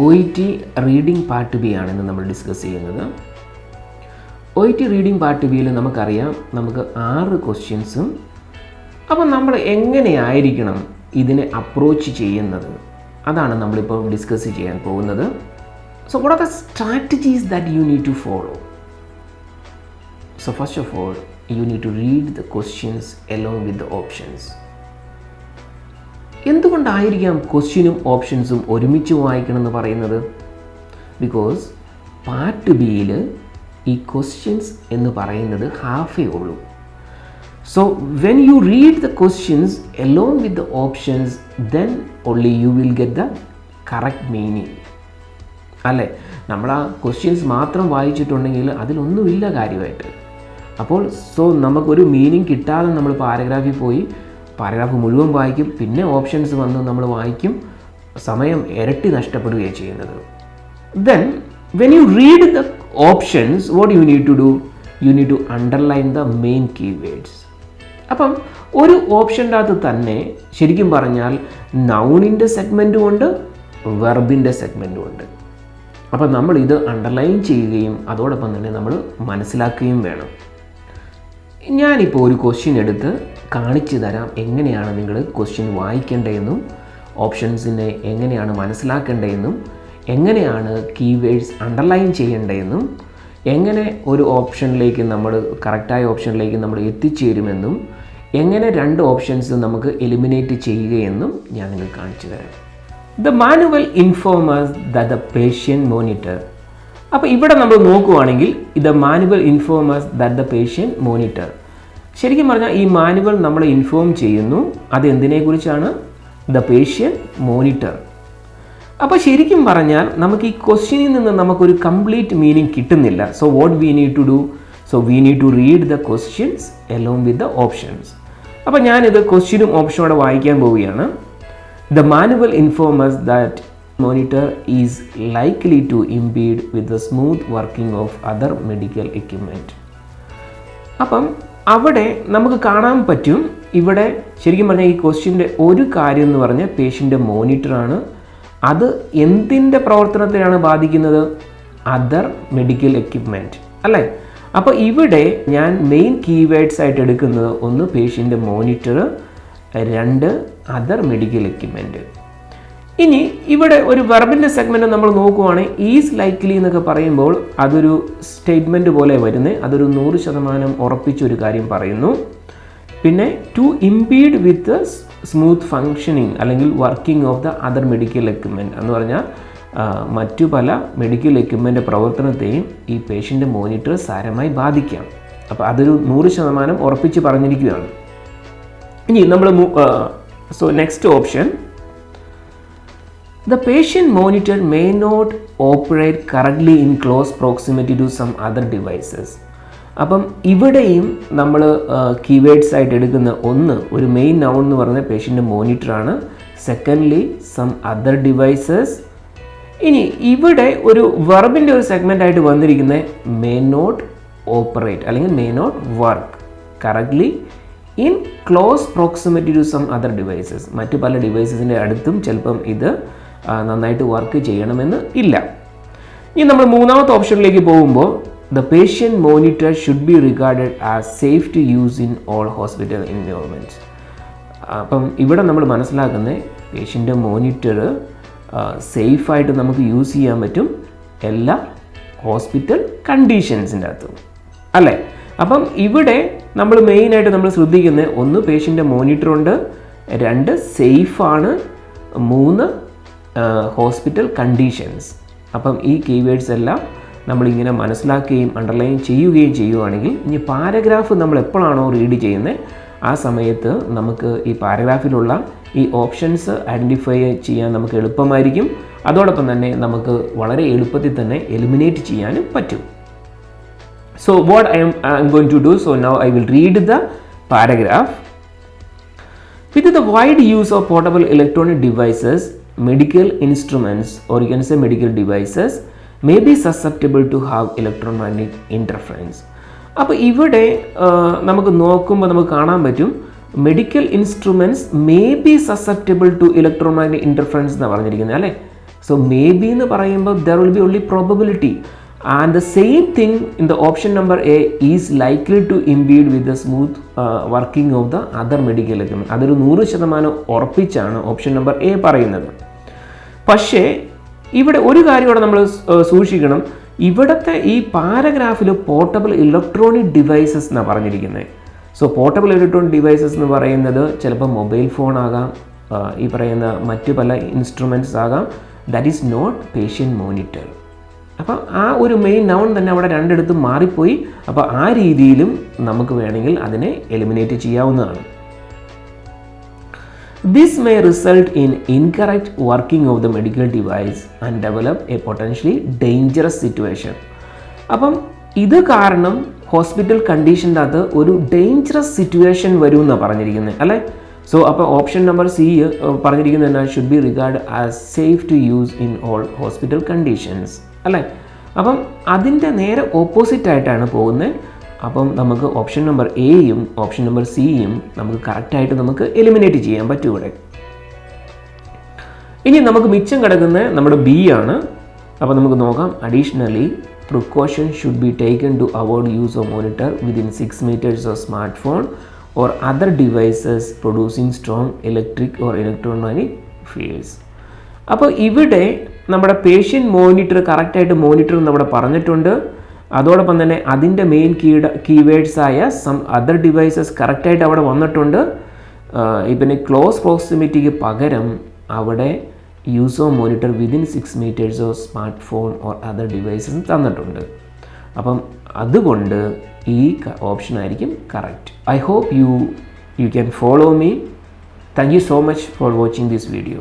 O E T reading part B ആണ് ഇന്ന് നമ്മൾ ഡിസ്കസ് ചെയ്യുന്നത്. O E T reading part ബിയിൽ നമുക്കറിയാം നമുക്ക് ആറ് ക്വസ്റ്റ്യൻസും അപ്പം നമ്മൾ എങ്ങനെയായിരിക്കണം ഇതിനെ അപ്രോച്ച് ചെയ്യുന്നത്? അതാണ് നമ്മളിപ്പോൾ ഡിസ്കസ് ചെയ്യാൻ പോകുന്നത്. So what are the strategies that you need to follow so first of all you need to read the questions along with the options എന്തുകൊണ്ടായിരിക്കാം ക്വസ്റ്റ്യനും ഓപ്ഷൻസും ഒരുമിച്ച് വായിക്കണം എന്ന് പറയുന്നത് ബിക്കോസ് പാർട്ട് ബിയിൽ ഈ ക്വസ്റ്റ്യൻസ് എന്ന് പറയുന്നത് ഹാഫേ ഉള്ളൂ. So when you read the questions along with the options then only you will get the correct meaning അല്ലേ? നമ്മൾ ആ ക്വസ്റ്റ്യൻസ് മാത്രം വായിച്ചിട്ടുണ്ടെങ്കിൽ അതിലൊന്നുമില്ല കാര്യമായിട്ട്. അപ്പോൾ സോ നമുക്കൊരു മീനിങ് കിട്ടാതെ നമ്മൾ പാരഗ്രാഫിൽ പോയി പാരഗ്രാഫ് മുഴുവൻ വായിക്കും പിന്നെ ഓപ്ഷൻസ് വന്ന് നമ്മൾ വായിക്കും സമയം ഇരട്ടി നഷ്ടപ്പെടുകയാണ് ചെയ്യുന്നത്. Then when you read the options what you need to do you need to underline the main keywords അപ്പം ഒരു ഓപ്ഷന്റെ അകത്ത് തന്നെ ശരിക്കും പറഞ്ഞാൽ നൗണിന്റെ സെഗ്മെന്റും ഉണ്ട് വെർബിന്റെ സെഗ്മെന്റും ഉണ്ട്. അപ്പം നമ്മൾ ഇത് അണ്ടർലൈൻ ചെയ്യുകയും അതോടൊപ്പം തന്നെ നമ്മൾ മനസ്സിലാക്കുകയും വേണം. ഞാനിപ്പോൾ ഒരു ക്വസ്റ്റ്യൻ എടുത്ത് കാണിച്ചു തരാം എങ്ങനെയാണ് നിങ്ങൾ ക്വസ്റ്റ്യൻ വായിക്കേണ്ടതെന്നും ഓപ്ഷൻസിനെ എങ്ങനെയാണ് മനസ്സിലാക്കേണ്ടതെന്നും എങ്ങനെയാണ് കീവേഡ്സ് അണ്ടർലൈൻ ചെയ്യേണ്ടതെന്നും എങ്ങനെ ഒരു ഓപ്ഷനിലേക്ക് നമ്മൾ കറക്റ്റായ ഓപ്ഷനിലേക്ക് നമ്മൾ എത്തിച്ചേരുമെന്നും എങ്ങനെ രണ്ട് ഓപ്ഷൻസ് നമുക്ക് എലിമിനേറ്റ് ചെയ്യുകയെന്നും ഞാൻ നിങ്ങൾ കാണിച്ചു തരാം. The manual informers the the patient monitor അപ്പോൾ ഇവിടെ നമ്മൾ നോക്കുവാണെങ്കിൽ ഇത് manual informers the the patient monitor ശരിക്കും പറഞ്ഞാൽ ഈ മാനുവൽ നമ്മളെ ഇൻഫോം ചെയ്യുന്നു. അത് എന്തിനെക്കുറിച്ചാണ്? ദ പേഷ്യൻ മോണിറ്റർ അപ്പോൾ ശരിക്കും പറഞ്ഞാൽ നമുക്ക് ഈ ക്വസ്റ്റ്യനിൽ നിന്ന് നമുക്കൊരു കംപ്ലീറ്റ് മീനിങ് കിട്ടുന്നില്ല. So what we need to do so we need to read the questions along with the options അപ്പോൾ ഞാനിത് ക്വസ്റ്റ്യനും ഓപ്ഷനോടെ വായിക്കാൻ പോവുകയാണ്. The manual informs that monitor is likely to impede with the smooth working of other medical equipment അപ്പം അവിടെ നമുക്ക് കാണാൻ പറ്റും ഇവിടെ ശരിക്കും പറഞ്ഞാൽ ഈ ക്വസ്റ്റ്യന്റെ ഒരു കാര്യം എന്ന് പറഞ്ഞാൽ പേഷ്യന്റെ മോണിറ്ററാണ്. അത് എന്തിന്റെ പ്രവർത്തനത്തെയാണ് ബാധിക്കുന്നത്? അതർ മെഡിക്കൽ എക്യുപ്മെന്റ് അല്ലേ? അപ്പോൾ ഇവിടെ ഞാൻ മെയിൻ കീവേഡ്സ് ആയിട്ട് എടുക്കുന്നത് ഒന്ന് പേഷ്യന്റെ മോണിറ്റർ രണ്ട് അതർ മെഡിക്കൽ എക്യുപ്മെന്റ് ഇനി ഇവിടെ ഒരു വെർബിന്റെ സെഗ്മെന്റ് നമ്മൾ നോക്കുവാണെങ്കിൽ ഈസ് ലൈക്ലി എന്നൊക്കെ പറയുമ്പോൾ അതൊരു സ്റ്റേറ്റ്മെന്റ് പോലെ വരുന്നത് അതൊരു നൂറ് ശതമാനം ഉറപ്പിച്ചൊരു കാര്യം പറയുന്നു. പിന്നെ to impede with smooth functioning അല്ലെങ്കിൽ working of the other medical equipment എന്ന് പറഞ്ഞാൽ മറ്റു പല മെഡിക്കൽ എക്യുപ്മെന്റ് പ്രവർത്തനത്തെയും ഈ പേഷ്യന്റെ മോണിറ്റർ സാരമായി ബാധിക്കാം. അപ്പോൾ അതൊരു നൂറ് ശതമാനം ഉറപ്പിച്ച് പറഞ്ഞിരിക്കുകയാണ്. ഇനി നമ്മൾ so next option The patient monitor may not operate correctly in close proximity to some other devices. അപ്പം ഇവിടെയും നമ്മൾ കീവേഡ്സ് ആയിട്ട് എടുക്കുന്ന ഒന്ന് ഒരു മെയിൻ നൗൺ എന്ന് പറയുന്ന പേഷ്യന്റെ മോണിറ്ററാണ് സെക്കൻഡ്ലി സം അതർ ഡിവൈസസ് ഇനി ഇവിടെ ഒരു വെർബിന്റെ ഒരു സെഗ്മെന്റ് ആയിട്ട് വന്നിരിക്കുന്നത് മേ നോട്ട് ഓപ്പറേറ്റ് അല്ലെങ്കിൽ may not work correctly in close proximity to some other devices മറ്റു പല ഡിവൈസസിന്റെ അടുത്തും ചിലപ്പം ഇത് നന്നായിട്ട് വർക്ക് ചെയ്യണമെന്ന് ഇല്ല. ഇനി നമ്മൾ മൂന്നാമത്തെ ഓപ്ഷനിലേക്ക് പോകുമ്പോൾ the patient monitor should be regarded as safe to use in all hospital environments അപ്പം ഇവിടെ നമ്മൾ മനസ്സിലാക്കുന്നത് പേഷ്യന്റെ മോണിറ്റർ സേഫായിട്ട് നമുക്ക് യൂസ് ചെയ്യാൻ പറ്റും എല്ലാ ഹോസ്പിറ്റൽ കണ്ടീഷൻസിന്റെ അകത്ത്. അല്ലേ? അപ്പം ഇവിടെ നമ്മൾ മെയിനായിട്ട് നമ്മൾ ശ്രദ്ധിക്കുന്നത് ഒന്ന് പേഷ്യന്റെ മോണിറ്ററുണ്ട് രണ്ട് സേഫാണ് മൂന്ന് ഹോസ്പിറ്റൽ കണ്ടീഷൻസ് അപ്പം ഈ കീവേഡ്സ് എല്ലാം നമ്മളിങ്ങനെ മനസ്സിലാക്കുകയും അണ്ടർലൈൻ ചെയ്യുകയും ചെയ്യുകയാണെങ്കിൽ ഇനി പാരഗ്രാഫ് നമ്മൾ എപ്പോഴാണോ റീഡ് ചെയ്യുന്നത് ആ സമയത്ത് നമുക്ക് ഈ പാരഗ്രാഫിലുള്ള ഈ ഓപ്ഷൻസ് ഐഡന്റിഫൈ ചെയ്യാൻ നമുക്ക് എളുപ്പമായിരിക്കും. അതോടൊപ്പം തന്നെ നമുക്ക് വളരെ എളുപ്പത്തിൽ തന്നെ എലിമിനേറ്റ് ചെയ്യാനും പറ്റും. So what I'm I'm going to do so now I will read the paragraph with the wide use of portable electronic devices, medical instruments, or you can say medical devices, may be susceptible to have electromagnetic interference. അപ്പോൾ ഇവിടെ നമുക്ക് നോക്കുമ്പോൾ നമുക്ക് കാണാൻ പറ്റും medical instruments may be susceptible to electromagnetic interference എന്നാണ് പറഞ്ഞിരിക്കുന്നത് അല്ലേ സോ മേ ബി എന്ന് പറയുമ്പോൾ there will be only probability and same thing in the option number A is likely to impede with the smooth uh, working of the other medical equipment. അതൊരു നൂറ് ശതമാനം ഉറപ്പിച്ചാണ് option number A പറയുന്നത്. പക്ഷേ ഇവിടെ ഒരു കാര്യം ഇവിടെ നമ്മൾ സൂക്ഷിക്കണം. ഇവിടുത്തെ ഈ പാരഗ്രാഫിൽ പോർട്ടബിൾ ഇലക്ട്രോണിക് ഡിവൈസസ് എന്നാണ് പറഞ്ഞിരിക്കുന്നത്. സോ പോർട്ടബിൾ ഇലക്ട്രോണിക് ഡിവൈസസ് എന്ന് പറയുന്നത് ചിലപ്പോൾ മൊബൈൽ ഫോൺ ആകാം ഈ പറയുന്ന മറ്റു പല ഇൻസ്ട്രുമെന്റ്സ് ആകാം. That is not patient monitor അപ്പം ആ ഒരു മെയിൻ നൗൺ തന്നെ അവിടെ രണ്ടിടത്തും മാറിപ്പോയി. അപ്പോൾ ആ രീതിയിലും നമുക്ക് വേണമെങ്കിൽ അതിനെ എലിമിനേറ്റ് ചെയ്യാവുന്നതാണ്. This may result in incorrect working of the medical device and develop a potentially dangerous situation അപ്പം ഇത് കാരണം ഹോസ്പിറ്റൽ കണ്ടീഷന്റെ അകത്ത് ഒരു ഡേഞ്ചറസ് സിറ്റുവേഷൻ വരും എന്നാണ് പറഞ്ഞിരിക്കുന്നത് അല്ലേ സോ അപ്പോൾ ഓപ്ഷൻ നമ്പർ സി പറഞ്ഞിരിക്കുന്നത് എന്നാൽ should be regard as safe to use in all hospital conditions അല്ലേ? അപ്പം അതിന്റെ നേരെ ഓപ്പോസിറ്റായിട്ടാണ് പോകുന്നത്. അപ്പം നമുക്ക് ഓപ്ഷൻ നമ്പർ എയും ഓപ്ഷൻ നമ്പർ സിയും നമുക്ക് കറക്റ്റായിട്ട് നമുക്ക് എലിമിനേറ്റ് ചെയ്യാൻ പറ്റും ഇവിടെ. ഇനി നമുക്ക് മിച്ചം കിടക്കുന്ന നമ്മുടെ ബി ആണ്. അപ്പോൾ നമുക്ക് നോക്കാം. Additionally precaution should be taken to avoid use of monitor within six metres of smart phone or other devices producing strong electric or electronic fields അപ്പോൾ ഇവിടെ നമ്മുടെ പേഷ്യൻ മോണിറ്റർ കറക്റ്റായിട്ട് മോണിറ്റർ നമ്മുടെ പറഞ്ഞിട്ടുണ്ട്. അതോടൊപ്പം തന്നെ അതിന്റെ മെയിൻ കീഡ് കീവേഡ്സ് ആയ സം അതർ ഡിവൈസസ് കറക്റ്റായിട്ട് അവിടെ വന്നിട്ടുണ്ട്. ഇപ്പം ക്ലോസ് പ്രോക്സിമിറ്റിക്ക് പകരം അവിടെ use of monitor within six metres of smart phone or other devices തന്നിട്ടുണ്ട്. അപ്പം അതുകൊണ്ട് ഈ ഓപ്ഷൻ ആയിരിക്കും correct I hope you you can follow me thank you so much for watching this video